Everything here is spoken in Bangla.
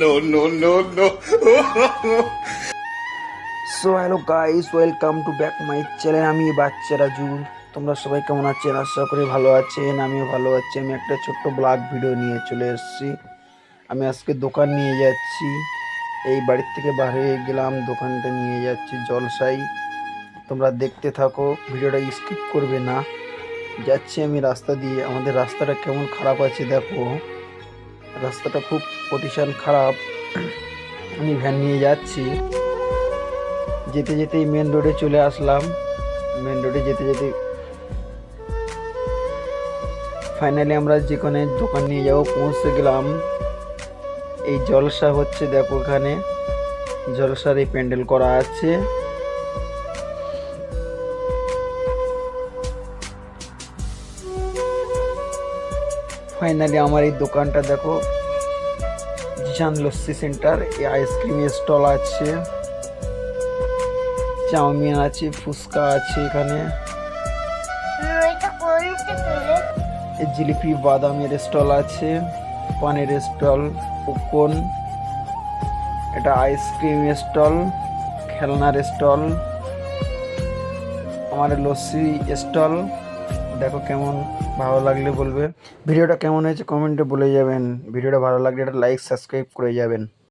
no, no, no, no. So hello guys welcome to back my channel আমি বাচ্চা রাজু। তোমরা সবাই কেমন আছেন? আশা করি ভালো আছেন আমিও ভালো আছি। আমি একটা ছোট্ট ব্লগ ভিডিও নিয়ে চলে এসেছি। আমি আজকে দোকান নিয়ে যাচ্ছি। এই বাড়ির থেকে বাইরে গেলাম দোকানটা নিয়ে যাচ্ছি জলসাই তোমরা দেখতে থাকো ভিডিওটা স্কিপ করবে না। যাচ্ছি আমি রাস্তা দিয়ে। আমাদের রাস্তাটা কেমন খারাপ আছে দেখো। রাস্তাটা খুব প্রতিষ্ঠান খারাপ। আমি ভ্যান নিয়ে যাচ্ছি। যেতে যেতেই মেন রোডে চলে আসলাম। মেন রোডে যেতে যেতে ফাইনালি আমরা যেখানে দোকান নিয়ে যাব পৌঁছে গেলাম। এই জলসা হচ্ছে দেখো এখানে। জলসার এই প্যান্ডেল করা আছে। ফাইনালি আমার এই দোকানটা দেখো জিশান লস্যি সেন্টার এই আইসক্রিমের স্টল আছে। চাউমিন আছে ফুচকা আছে এখানে। জিলিপি বাদামের স্টল আছে পানের স্টল পপকর্ন এটা আইসক্রিম স্টল খেলনার স্টল আমার লস্যি স্টল দেখো কেমন ভালো লাগলে বলবে। ভিডিওটা কেমন হয়েছে কমেন্টে বলে যাবেন। ভিডিওটা ভালো লাগলে একটা লাইক সাবস্ক্রাইব করে যাবেন।